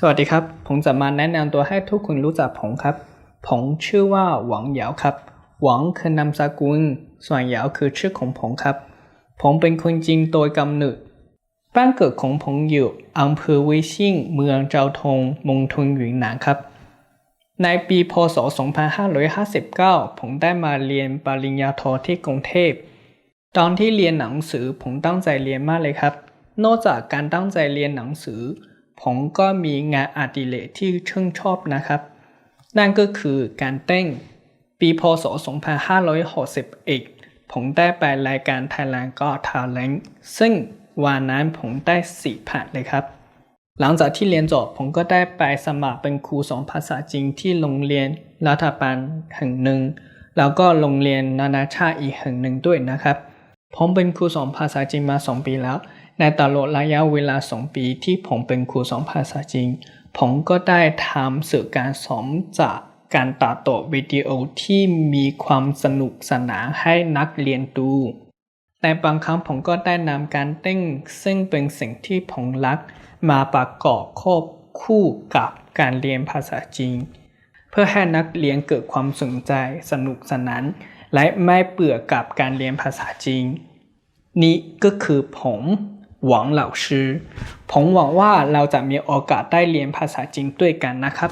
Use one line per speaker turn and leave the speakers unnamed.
สวัสดีครับ ผมจะมาแนะนำตัวให้ทุกคนรู้จักผมครับ ผมชื่อว่าหวังเหยาครับ หวังคือนามสกุล ส่วนเหยาคือชื่อของผมครับ ผมเป็นคนจีนโดยกำเนิด บ้านเกิดของผมอยู่อำเภอเวยซิ่งเมืองเจ้าทงมณฑลหยุนหนานครับ ในปีพศ 2559 ผมได้มาเรียนปริญญาโทที่กรุงเทพ ตอนที่เรียนหนังสือผมตั้งใจเรียนมากเลยครับ นอกจากการตั้งใจเรียนหนังสือ ผมก็มีงานอดิเรกที่ชื่นชอบนะครับ นั่นก็คือการเต้นปีพศ 2561 ผมได้ไปรายการ Thailand Got Talent ซึ่งวันนั้นผมได้สี่ผ่านเลยครับ หลังจากที่เรียนจบผมก็ได้ไปสมัครเป็นครูสอนภาษาจีนที่โรงเรียนรัฐบาลแห่งหนึ่ง แล้วก็โรงเรียนนานาชาติอีกแห่งหนึ่งด้วยนะครับ ผมเป็นครูสอนภาษาจีนมาสองปีแล้ว ในตลอดระยะเวลาสองปีที่ผมเป็นครูสอนภาษาจีนผมก็ได้ทำสื่อการสอนจากการตัดต่อวิดีโอที่มีความสนุกสนานให้นักเรียนดูในบางครั้งผมก็ได้นำการเต้นซึ่งเป็นสิ่งที่ผมรัก มาประกอบควบคู่กับการเรียนภาษาจีน เพื่อให้นักเรียนเกิดความสนใจสนุกสนาน และไม่เบื่อกับการเรียนภาษาจีน นี่ก็คือผม หวังเหล่าชื่อผมหวังว่าเราจะมีโอกาสได้เรียนภาษาจีนด้วยกันนะครับ